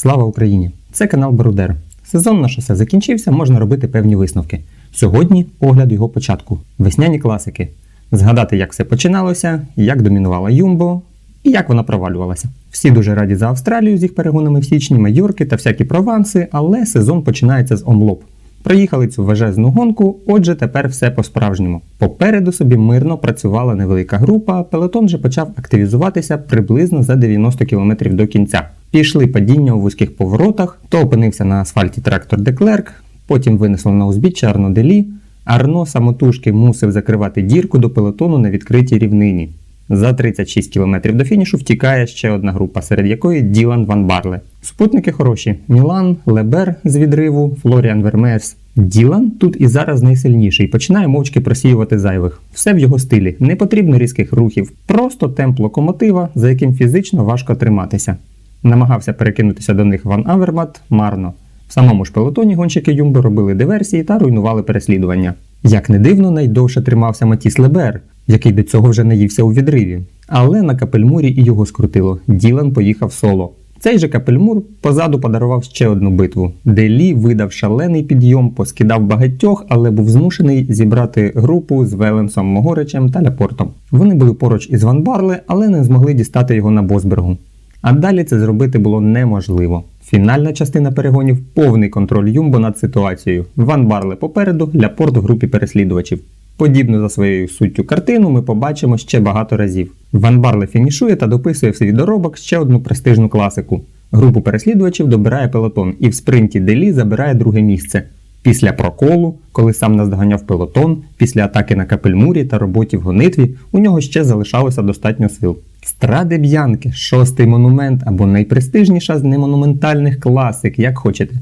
Слава Україні! Це канал Брудер. Сезон на шосе закінчився, можна робити певні висновки. Сьогодні огляд його початку. Весняні класики. Згадати, як все починалося, як домінувала Юмбо і як вона провалювалася. Всі дуже раді за Австралію з їх перегонами в січні, Майорки та всякі прованси, але сезон починається з омлоп. Проїхали цю важезну гонку, отже, тепер все по-справжньому. Попереду собі мирно працювала невелика група, пелотон же почав активізуватися приблизно за 90 км до кінця. Пішли падіння у вузьких поворотах, то опинився на асфальті трактор Деклерк, потім винесло на узбіччя Арно Делі. Арно самотужки мусив закривати дірку до пелотону на відкритій рівнині. За 36 км до фінішу втікає ще одна група, серед якої Ділан Ван Барле. Супутники хороші: Мілан, Лебер з відриву, Флоріан Вермеєс. Ділан тут і зараз найсильніший, починає мовчки просіювати зайвих. Все в його стилі, не потрібно різких рухів, просто темп локомотива, за яким фізично важко триматися. Намагався перекинутися до них Ван Авермат марно. В самому ж пелотоні гонщики Юмби робили диверсії та руйнували переслідування. Як не дивно, найдовше тримався Матіс Лебер, який до цього вже наївся у відриві. Але на Капельмурі і його скрутило. Ділан поїхав соло. Цей же Капельмур позаду подарував ще одну битву, де Лі видав шалений підйом, поскидав багатьох, але був змушений зібрати групу з Веленсом Могоричем та Ляпортом. Вони були поруч із Ван Барле, але не змогли дістати його на Босбергу. А далі це зробити було неможливо. Фінальна частина перегонів повний контроль Юмбо над ситуацією. Ван Барле попереду, Ляпорт в групі переслідувачів. Подібну за своєю суттю картину ми побачимо ще багато разів. Ван Барле фінішує та дописує в свій доробок ще одну престижну класику. Групу переслідувачів добирає пелотон і в спринті Делі забирає друге місце. Після проколу, коли сам наздоганяв пелотон, після атаки на Капельмурі та роботі в гонитві, у нього ще залишалося достатньо сил. Стради Б'янки, шостий монумент або найпрестижніша з немонументальних класик, як хочете.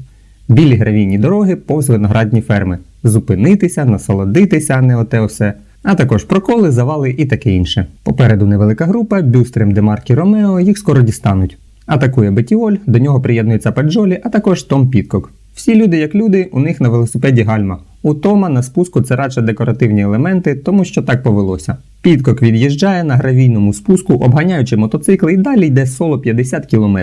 Білі гравійні дороги повз виноградні ферми. Зупинитися, насолодитися, а не оте все. А також проколи, завали і таке інше. Попереду невелика група, Бюстрем, Демаркі Ромео, їх скоро дістануть. Атакує Бетіоль, до нього приєднується Паджолі, а також Том Підкок. Всі люди як люди, у них на велосипеді гальма. У Тома на спуску це радше декоративні елементи, тому що так повелося. Підкок від'їжджає на гравійному спуску, обганяючи мотоцикл і далі йде соло 50 км.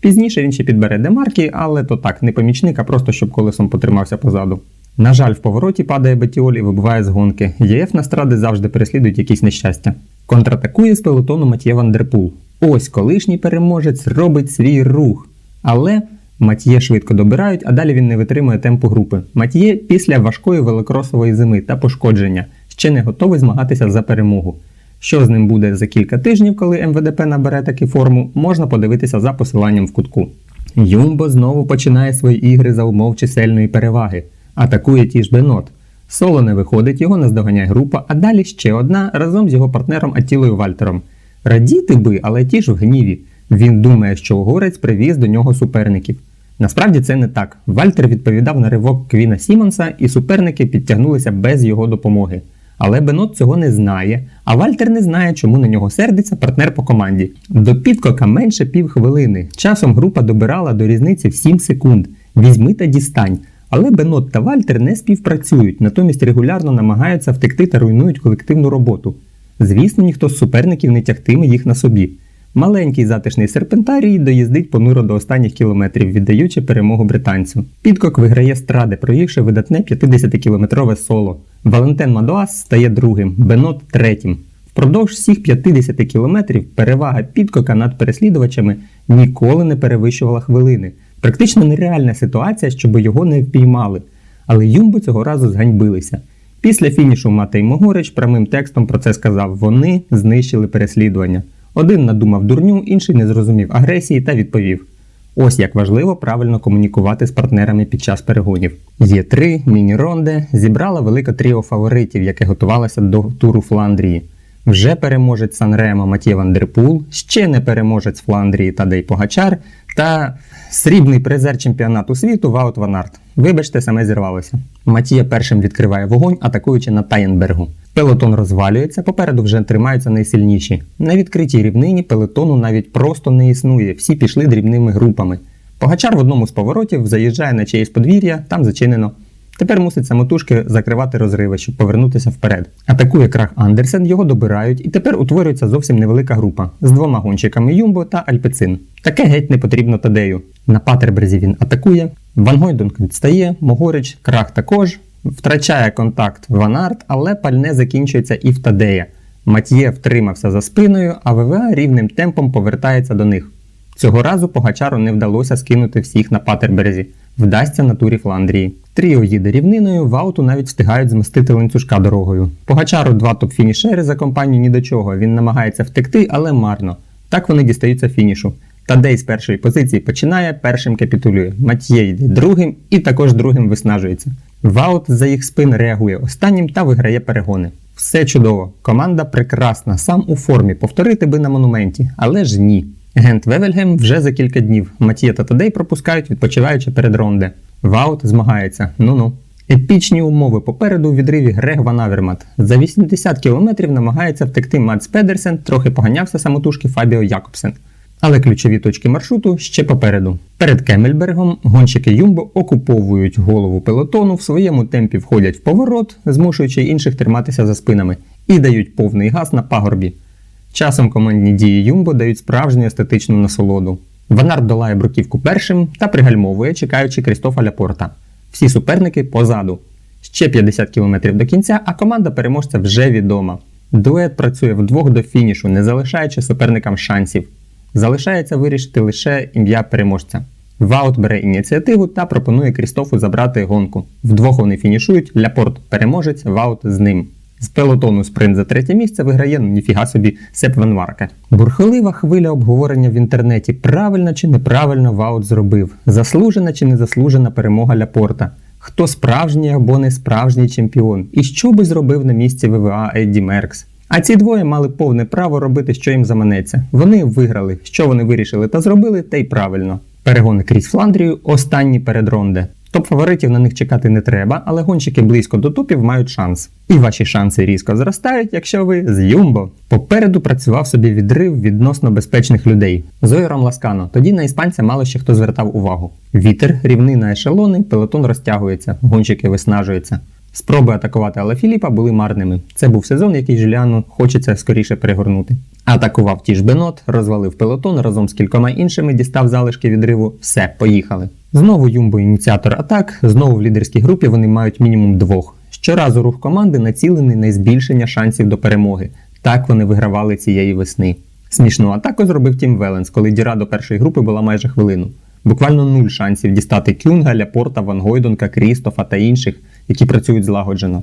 Пізніше він ще підбере демарки, але то так, не помічник, а просто щоб колесом потримався позаду. На жаль, в повороті падає Бетіоль і вибуває з гонки. ЄФ на стради завжди переслідують якісь нещастя. Контратакує з пелотону Матьє Вандерпул. Ось колишній переможець робить свій рух. Але Матьє швидко добирають, а далі він не витримує темпу групи. Матьє після важкої велокросової зими та пошкодження ще не готовий змагатися за перемогу. Що з ним буде за кілька тижнів, коли МВДП набере таку форму, можна подивитися за посиланням в кутку. Юмбо знову починає свої ігри за умов чисельної переваги. Атакує ті ж Бенот. Соло не виходить, його наздоганяє група, а далі ще одна разом з його партнером Атілою Вальтером. Радіти би, але ті ж в гніві. Він думає, що угорець привіз до нього суперників. Насправді це не так. Вальтер відповідав на ривок Квіна Сімонса, і суперники підтягнулися без його допомоги. Але Бенот цього не знає, а Вальтер не знає, чому на нього сердиться партнер по команді. До підкока менше півхвилини. Часом група добирала до різниці в 7 секунд. Візьми та дістань. Але Бенот та Вальтер не співпрацюють, натомість регулярно намагаються втекти та руйнують колективну роботу. Звісно, ніхто з суперників не тягтиме їх на собі. Маленький затишний серпентарій доїздить понуро до останніх кілометрів, віддаючи перемогу британцю. Підкок виграє стради, проїхавши видатне 50-кілометрове соло. Валентен Мадуас стає другим, Бенот третім. Впродовж всіх 50 кілометрів перевага підкока над переслідувачами ніколи не перевищувала хвилини. Практично нереальна ситуація, щоб його не впіймали. Але Юмбо цього разу зганьбилися. Після фінішу Матей Могорич прямим текстом про це сказав: вони знищили переслідування. Один надумав дурню, інший не зрозумів агресії та відповів: Ось як важливо правильно комунікувати з партнерами під час перегонів. Є три міні-ронде зібрала велике тріо фаворитів, яке готувалося до туру Фландрії. Вже переможець Санремо Матє Вандерпул, ще не переможець Фландрії Тадей Погачар та срібний призер чемпіонату світу Ваут Ван Арт. Вибачте, саме зірвалося. Матія першим відкриває вогонь, атакуючи на Таєнбергу. Пелотон розвалюється, попереду вже тримаються найсильніші. На відкритій рівнині пелотону навіть просто не існує, всі пішли дрібними групами. Погачар в одному з поворотів заїжджає на чиєсь подвір'я, там зачинено. Тепер мусить самотужки закривати розриви, щоб повернутися вперед. Атакує крах Андерсен, його добирають, і тепер утворюється зовсім невелика група з двома гонщиками Юмбо та Альпецин. Таке геть не потрібно Тадею. На Патерберзі він атакує. Ван Гойдунг відстає, Могорич, крах також. Втрачає контакт Ванарт, але пальне закінчується і в Тадея. Матьє втримався за спиною, а ВВА рівним темпом повертається до них. Цього разу Погачару не вдалося скинути всіх на Патерберзі. Вдасться на турі Фландрії. Тріо їде рівниною, в ауту навіть встигають змістити ланцюжка дорогою. Погачару два топ-фінішери за компанію ні до чого. Він намагається втекти, але марно. Так вони дістаються фінішу. Тадей з першої позиції починає, першим капітулює. Матьє йде другим і також другим виснажується. Ваут за їх спин реагує останнім та виграє перегони. Все чудово, команда прекрасна, сам у формі, повторити би на монументі, але ж ні. Гент Вевельгем вже за кілька днів. Матія та Тадей пропускають, відпочиваючи перед ронде. Ваут змагається. Ну-ну. Епічні умови попереду у відриві Грег Ван Авермат. За 80 кілометрів намагається втекти Матс Педерсен, трохи поганявся самотужки Фабіо Якобсен. Але ключові точки маршруту ще попереду. Перед Кемельбергом гонщики Юмбо окуповують голову пелотону, в своєму темпі входять в поворот, змушуючи інших триматися за спинами, і дають повний газ на пагорбі. Часом командні дії Юмбо дають справжню естетичну насолоду. Ванард долає бруківку першим та пригальмовує, чекаючи Крістофа Ляпорта. Всі суперники позаду. Ще 50 км до кінця, а команда переможця вже відома. Дует працює вдвох до фінішу, не залишаючи суперникам шансів. Залишається вирішити лише ім'я переможця. Ваут бере ініціативу та пропонує Крістофу забрати гонку. Вдвох вони фінішують, Ляпорт переможець, Ваут з ним. З пелотону спринт за третє місце виграє ну ніфіга собі Сеп Ван Варке. Бурхлива хвиля обговорення в інтернеті. Правильно чи неправильно Ваут зробив, заслужена чи незаслужена перемога Ляпорта. Хто справжній або не справжній чемпіон, і що би зробив на місці ВВА Едді Меркс. А ці двоє мали повне право робити, що їм заманеться. Вони виграли, що вони вирішили та зробили, те й правильно. Перегони крізь Фландрію останні перед ронде. Топ-фаворитів на них чекати не треба, але гонщики близько до топів мають шанс. І ваші шанси різко зростають, якщо ви з Юмбо. Попереду працював собі відрив відносно безпечних людей. Зойром Ласкано. Тоді на іспанця мало ще хто звертав увагу. Вітер, рівнина ешелони, пелотон розтягується, гонщики виснажуються. Спроби атакувати Алла Філіпа були марними. Це був сезон, який Жуліану хочеться скоріше перегорнути. Атакував ті ж Бенот, розвалив пелотон разом з кількома іншими, дістав залишки відриву. Все, поїхали. Знову Юмбо ініціатор атак, знову в лідерській групі вони мають мінімум двох. Щоразу рух команди націлений на збільшення шансів до перемоги. Так вони вигравали цієї весни. Смішну атаку зробив Тім Веленс, коли діра до першої групи була майже хвилину. Буквально нуль шансів дістати Кюнга, Ляпорта, Ван Гойдонка, Крістофа та інших, які працюють злагоджено.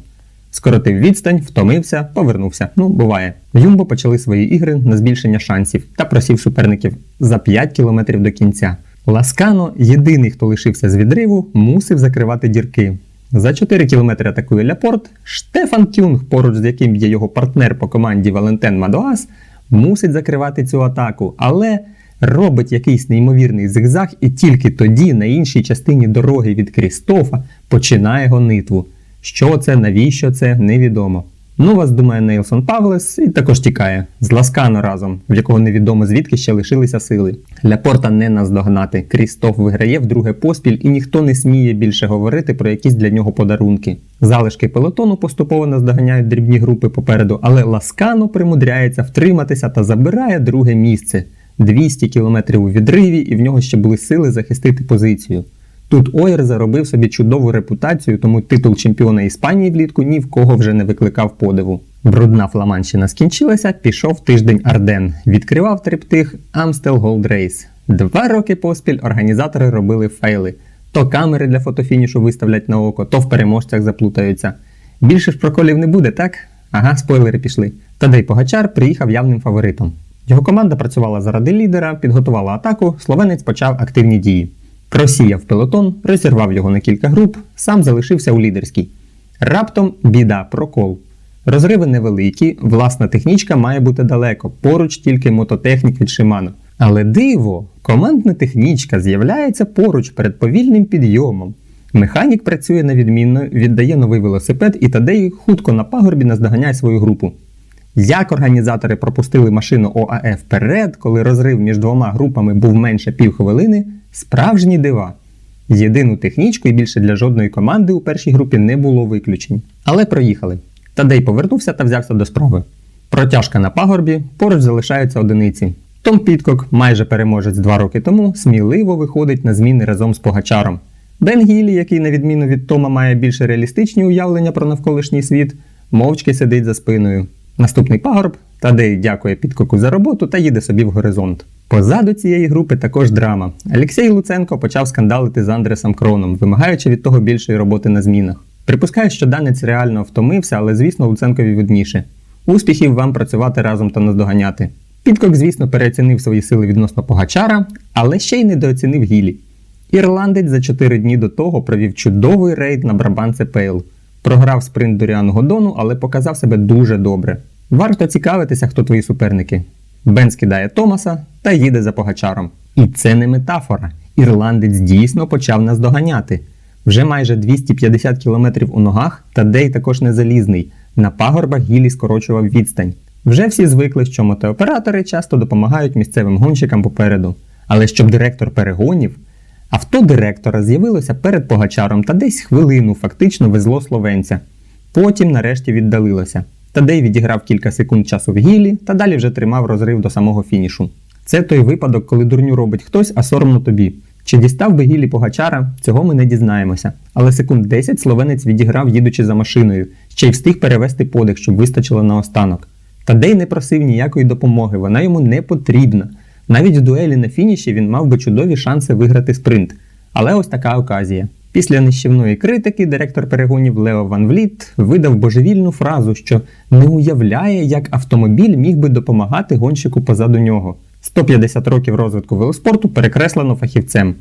Скоротив відстань, втомився, повернувся. Ну, буває. Юмбо почали свої ігри на збільшення шансів та просів суперників за 5 кілометрів до кінця. Ласкано, єдиний, хто лишився з відриву, мусив закривати дірки. За 4 кілометри атакує Ляпорт. Штефан Кюнг, поруч з яким є його партнер по команді Валентен Мадоас, мусить закривати цю атаку, але робить якийсь неймовірний зигзаг, і тільки тоді на іншій частині дороги від Крістофа починає гонитву. Що це, навіщо це, невідомо. Ну, вас думає Нейлсон Павлес і також тікає з Ласкано разом, в якого невідомо звідки ще лишилися сили. Ляпорта не наздогнати. Крістоф виграє вдруге поспіль, і ніхто не сміє більше говорити про якісь для нього подарунки. Залишки пелотону поступово наздоганяють дрібні групи попереду, але Ласкано примудряється втриматися та забирає друге місце. 200 кілометрів у відриві, і в нього ще були сили захистити позицію. Тут Ойер заробив собі чудову репутацію, тому титул чемпіона Іспанії влітку ні в кого вже не викликав подиву. Брудна фламанщина скінчилася, пішов тиждень Арден. Відкривав триптих Amstel Gold Race. Два роки поспіль організатори робили фейли. То камери для фотофінішу виставлять на око, то в переможцях заплутаються. Більше ж проколів не буде, так? Ага, спойлери пішли. Тадей Погачар приїхав явним фаворитом. Його команда працювала заради лідера, підготувала атаку, словенець почав активні дії. Просіяв пелотон, розірвав його на кілька груп, сам залишився у лідерській. Раптом біда, прокол. Розриви невеликі, власна технічка має бути далеко, поруч тільки мототехнік від Shimano. Але диво, командна технічка з'являється поруч перед повільним підйомом. Механік працює на відмінно, віддає новий велосипед і Тадей хутко на пагорбі наздоганяє свою групу. Як організатори пропустили машину ОАЕ вперед, коли розрив між двома групами був менше півхвилини, справжні дива. Єдину технічку і більше для жодної команди у першій групі не було виключень. Але проїхали. Тадей повернувся та взявся до справи. Протяжка на пагорбі, поруч залишаються одиниці. Том Підкок, майже переможець два роки тому, сміливо виходить на зміни разом з Погачаром. Бен Гілі, який на відміну від Тома має більш реалістичні уявлення про навколишній світ, мовчки сидить за спиною. Наступний пагорб Тадей дякує Підкоку за роботу та їде собі в горизонт. Позаду цієї групи також драма. Олексій Луценко почав скандалити з Андресом Кроном, вимагаючи від того більшої роботи на змінах. Припускаю, що данець реально втомився, але звісно, Луценкові видніше. Успіхів вам працювати разом та наздоганяти. Підкок, звісно, переоцінив свої сили відносно Погачара, але ще й недооцінив Гілі. Ірландець за 4 дні до того провів чудовий рейд на Брабанце Пейл. Програв спринт Доріану Годону, але показав себе дуже добре. Варто цікавитися, хто твої суперники. Бен скидає Томаса та їде за Погачаром. І це не метафора. Ірландець дійсно почав нас доганяти. Вже майже 250 км у ногах, та Дей також не залізний. На пагорбах Гілі скорочував відстань. Вже всі звикли, що мотооператори часто допомагають місцевим гонщикам попереду. Але щоб директор перегонів, авто директора з'явилося перед Погачаром та десь хвилину фактично везло словенця. Потім нарешті віддалилося. Тадей відіграв кілька секунд часу в гілі та далі вже тримав розрив до самого фінішу. Це той випадок, коли дурню робить хтось, а соромно тобі. Чи дістав би гілі Погачара, цього ми не дізнаємося. Але секунд 10 словенець відіграв, їдучи за машиною, ще й встиг перевести подих, щоб вистачило на останок. Тадей не просив ніякої допомоги, вона йому не потрібна. Навіть в дуелі на фініші він мав би чудові шанси виграти спринт. Але ось така оказія. Після нищівної критики директор перегонів Лео Ван Вліт видав божевільну фразу, що не уявляє, як автомобіль міг би допомагати гонщику позаду нього. 150 років розвитку велоспорту перекреслено фахівцем.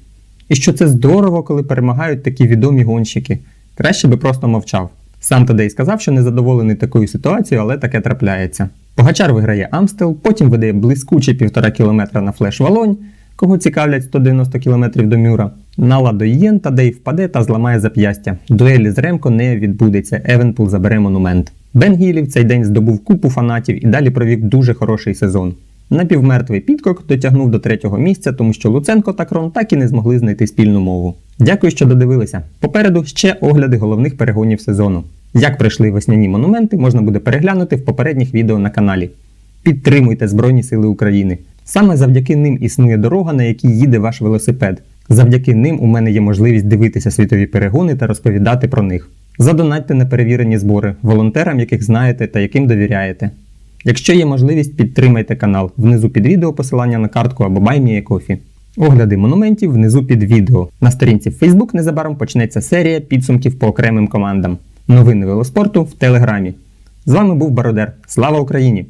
І що це здорово, коли перемагають такі відомі гонщики. Краще би просто мовчав. Сам Тадей сказав, що не задоволений такою ситуацією, але таке трапляється. Погачар виграє Амстел, потім видає блискучі півтора кілометра на флеш Волонь, кого цікавлять 190 кілометрів до Мюра. На Ладоєн Тадей впаде та зламає зап'ястя. Дуелі з Ремко не відбудеться, Евенпул забере монумент. Бен Гілі в цей день здобув купу фанатів і далі провів дуже хороший сезон. Напівмертвий підкок дотягнув до третього місця, тому що Луценко та Крон так і не змогли знайти спільну мову. Дякую, що додивилися. Попереду ще огляди головних перегонів сезону. Як пройшли весняні монументи, можна буде переглянути в попередніх відео на каналі. Підтримуйте Збройні Сили України. Саме завдяки ним існує дорога, на якій їде ваш велосипед. Завдяки ним у мене є можливість дивитися світові перегони та розповідати про них. Задонатьте на перевірені збори волонтерам, яких знаєте та яким довіряєте. Якщо є можливість, підтримайте канал. Внизу під відео посилання на картку або BuyMeACoffee. Огляди монументів внизу під відео. На сторінці в Facebook незабаром почнеться серія підсумків по окремим командам. Новини велоспорту в Телеграмі. З вами був Бородер. Слава Україні!